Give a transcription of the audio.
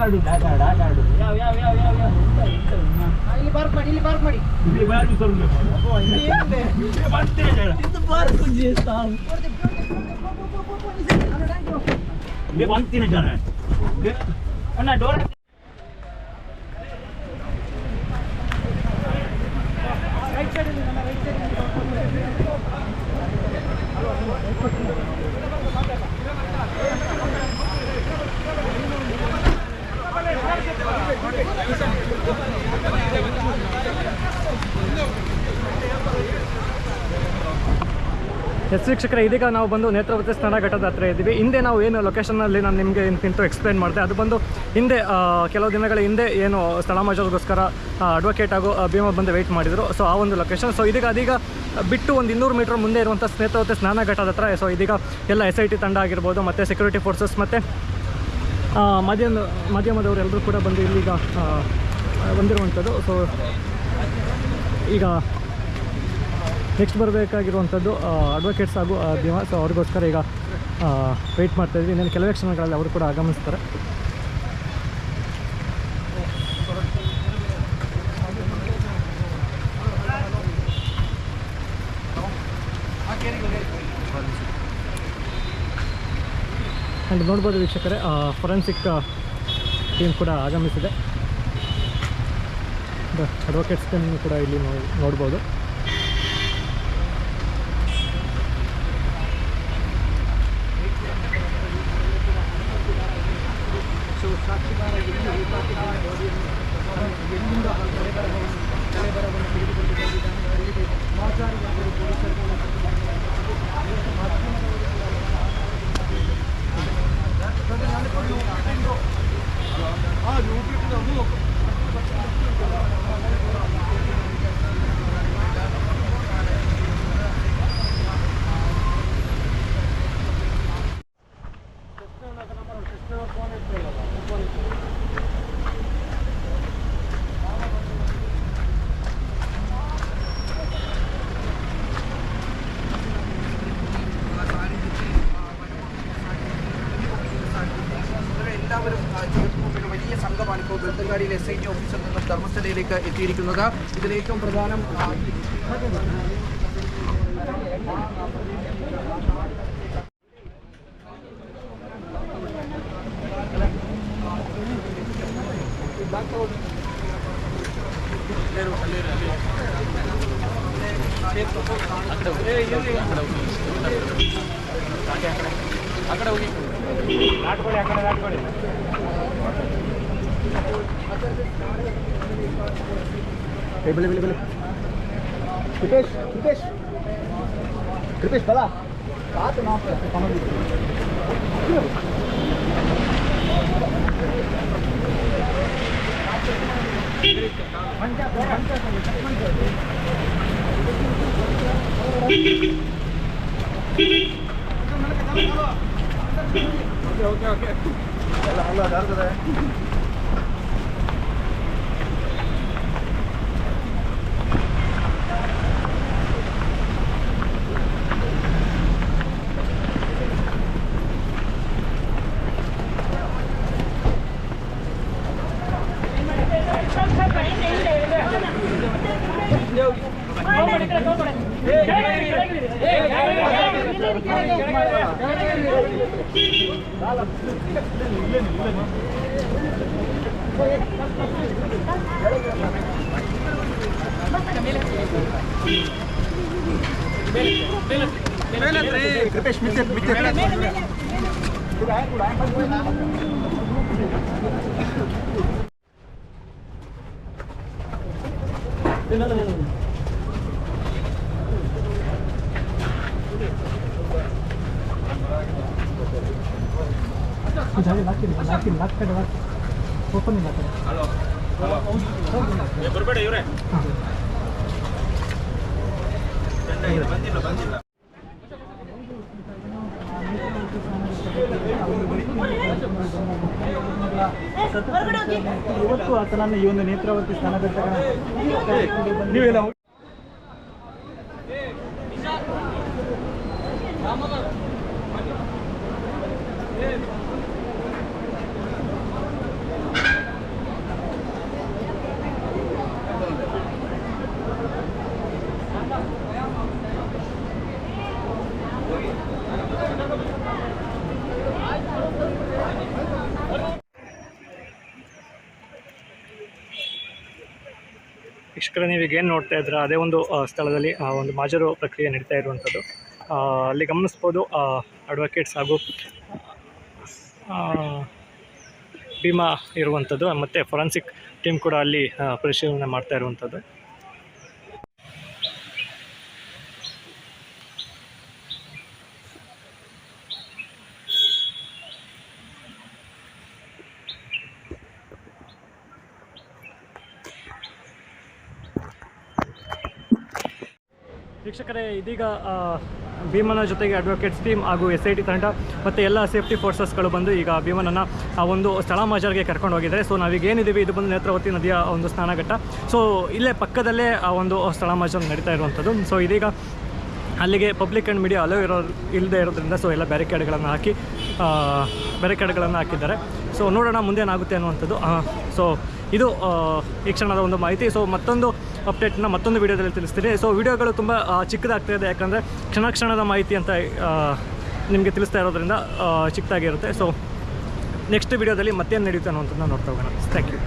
ಆಟ ಆಡು ಆಟ ಆಡು ಆಟ ಆಡು ಯಾವ ಯಾವ ಯಾವ ಯಾವ ಯಾವ ಎಂತ ಎಂತ ಇನ್ನ? ಇಲ್ಲಿ ಪಾರ್ಕ್ ಮಾಡಿ ಇಲ್ಲಿ ಪಾರ್ಕ್ ಮಾಡಿ ಇಲ್ಲಿ ಬಾರಿ ಸ್ವಲ್ಪ ಅಬ್ಬೋ, ಇಲ್ಲಿ ಏನಿದೆ? ಇಲ್ಲಿ ಬರ್ತೆ ಜನ. ಇದು ಬಾರಿ ಕುಂಜಿ ಸಾವು. ಇಲ್ಲಿ ಬಂತಿನ ಜನ ಇಲ್ಲಿ- ಅಣ್ಣ ಎಸ್ ವೀಕ್ಷಕರ, ಇದೀಗ ನಾವು ಬಂದು ನೇತ್ರಾವತಿ ಸ್ನಾನಘಟ್ಟದ ಹತ್ರ ಇದ್ದೀವಿ. ಹಿಂದೆ ನಾವು ಏನು ಲೊಕೇಶನಲ್ಲಿ ನಾನು ನಿಮಗೆ ನಿಂತು ಎಕ್ಸ್ಪ್ಲೈನ್ ಮಾಡಿದೆ. ಅದು ಬಂದು ಹಿಂದೆ ಕೆಲವು ದಿನಗಳ ಹಿಂದೆ ಏನು ಸ್ಥಳ ಮಾಜೋದಕ್ಕೋಸ್ಕರ ಅಡ್ವೊಕೇಟ್ ಆಗೋ ಭೀಮ ಬಂದು ವೆಯ್ಟ್ ಮಾಡಿದರು. ಸೊ ಆ ಒಂದು ಲೊಕೇಶನ್ ಸೊ ಇದೀಗ ಅದೀಗ ಬಿಟ್ಟು ಒಂದು ಇನ್ನೂರು ಮೀಟರ್ ಮುಂದೆ ಇರುವಂಥ ನೇತ್ರಾವತಿ ಸ್ನಾನಘಟ್ಟದ ಹತ್ರ. ಸೊ ಇದೀಗ ಎಲ್ಲ ಎಸ್ ಐ ಟಿ ತಂಡ ಆಗಿರ್ಬೋದು, ಮತ್ತು ಸೆಕ್ಯೂರಿಟಿ ಫೋರ್ಸಸ್ ಮತ್ತು ಮಾಧ್ಯಮ ಮಾಧ್ಯಮದವರು ಎಲ್ಲರೂ ಕೂಡ ಬಂದು ಇಲ್ಲಿಗ ಬಂದಿರುವಂಥದ್ದು. ಸೊ ಈಗ ನೆಕ್ಸ್ಟ್ ಬರಬೇಕಾಗಿರುವಂಥದ್ದು ಅಡ್ವೊಕೇಟ್ಸ್ ಹಾಗೂ ದಿವಸ ಸೊ ಅವ್ರಿಗೋಸ್ಕರ ಈಗ ವೆಯ್ಟ್ ಮಾಡ್ತಾ ಇದ್ವಿ ಇನ್ನೇನು ಕೆಲವೇ ಕ್ಷಣಗಳಲ್ಲಿ ಅವರು ಕೂಡ ಆಗಮಿಸ್ತಾರೆ. ಆ್ಯಂಡ್ ನೋಡ್ಬೋದು ವೀಕ್ಷಕರೇ ಫೊರೆನ್ಸಿಕ್ ಟೀಮ್ ಕೂಡ ಆಗಮಿಸಿದೆ. ಅಡ್ವೊಕೇಟ್ಸ್ ಟೀಮ್ ಕೂಡ ಇಲ್ಲಿ 아, 요게 그냥 뭐. മാതങ്കാടിയിലെ എസ് ഐ ടി ഓഫീസിൽ നിന്നും ധർമ്മസ്ഥലയിലേക്ക് എത്തിയിരിക്കുന്നത് ഇതിലേറ്റവും പ്രധാനം అక్కడ అక్కడ దాటుకోండి అక్కడ దాటుకోండి बोले बोले बोले कृपेश कृपेश कृपेश बला कहा तो नाम समझ ओके ओके ओके चलो अल्लाह दर्द है ಕೃಪೇಶ್ ಮಿಚ್ಚೆ ಮಿಚ್ಚೆ ಜಾಗ ಹಾಕಿಲ್ಲ ಹಾಕಿಲ್ಲ ಹಾಕ್ತಾರೆ ಓಪನ್ ಇಲ್ಲ ಹಾಕ್ತಾರೆ ಇವತ್ತು ಆತನನ್ನು ಈ ಒಂದು ನೇತ್ರಾವತಿ ಸ್ನಾನಘಟ್ಟ ನೀವೆಲ್ಲ ವೀಕ್ಷಕರೇ ಏನು ನೋಡ್ತಾ ಇದ್ರೆ ಅದೇ ಒಂದು ಸ್ಥಳದಲ್ಲಿ ಒಂದು ಮಾಜರು ಪ್ರಕ್ರಿಯೆ ನಡೀತಾ ಇರುವಂಥದ್ದು. ಅಲ್ಲಿ ಗಮನಿಸ್ಬೋದು ಅಡ್ವೊಕೇಟ್ಸ್ ಹಾಗೂ ಭೀಮಾ ಇರುವಂಥದ್ದು, ಮತ್ತು ಫೊರೆನ್ಸಿಕ್ ಟೀಮ್ ಕೂಡ ಅಲ್ಲಿ ಪರಿಶೀಲನೆ ಮಾಡ್ತಾ ಇರುವಂಥದ್ದು. ವೀಕ್ಷಕರೇ, ಇದೀಗ ಭೀಮನ ಜೊತೆಗೆ ಅಡ್ವೊಕೇಟ್ಸ್ ಟೀಮ್ ಹಾಗೂ ಎಸ್ ಐ ಟಿ ತಂಡ ಮತ್ತು ಎಲ್ಲ ಸೇಫ್ಟಿ ಫೋರ್ಸಸ್ಗಳು ಬಂದು ಈಗ ಭೀಮನನ್ನು, ಆ, ಒಂದು ಸ್ಥಳ ಮಾಜರ್ಗೆ ಕರ್ಕೊಂಡು ಹೋಗಿದ್ದಾರೆ. ಸೊ ನಾವೀಗ ಏನಿದ್ದೀವಿ, ಇದು ಬಂದು ನೇತ್ರಾವತಿ ನದಿಯ ಒಂದು ಸ್ನಾನಘಟ್ಟ. ಸೊ ಇಲ್ಲೇ ಪಕ್ಕದಲ್ಲೇ, ಆ, ಒಂದು ಸ್ಥಳ ಮಾಜರ್ ನಡೀತಾ ಇರುವಂಥದ್ದು. ಸೊ ಇದೀಗ ಅಲ್ಲಿಗೆ ಪಬ್ಲಿಕ್ ಆ್ಯಂಡ್ ಮೀಡಿಯಾ ಅಲೋ ಇರೋ ಇಲ್ಲದೆ ಇರೋದ್ರಿಂದ ಸೊ ಎಲ್ಲ ಬ್ಯಾರಿಕೇಡ್ಗಳನ್ನು ಹಾಕಿ ಬ್ಯಾರಿಕೇಡ್ಗಳನ್ನು ಹಾಕಿದ್ದಾರೆ. ಸೊ ನೋಡೋಣ ಮುಂದೆ ಏನಾಗುತ್ತೆ ಅನ್ನುವಂಥದ್ದು ಸೊ ಇದು ಈ ಒಂದು ಮಾಹಿತಿ. ಸೊ ಮತ್ತೊಂದು ಅಪ್ಡೇಟ್ನ ಮತ್ತೊಂದು ವೀಡಿಯೋದಲ್ಲಿ ತಿಳಿಸ್ತೀನಿ. ಸೊ ವೀಡಿಯೋಗಳು ತುಂಬ ಚಿಕ್ಕದಾಗ್ತಾ ಇದೆ. ಯಾಕಂದರೆ ಕ್ಷಣ ಕ್ಷಣದ ಮಾಹಿತಿ ಅಂತ ನಿಮಗೆ ತಿಳಿಸ್ತಾ ಇರೋದ್ರಿಂದ ಚಿಕ್ಕದಾಗಿರುತ್ತೆ. ಸೊ ನೆಕ್ಸ್ಟ್ ವೀಡಿಯೋದಲ್ಲಿ ಮತ್ತೇನು ನಡೆಯುತ್ತೆ ಅನ್ನೋಂಥದ್ದನ್ನ ನೋಡ್ತಾ ಹೋಗೋಣ. Thank you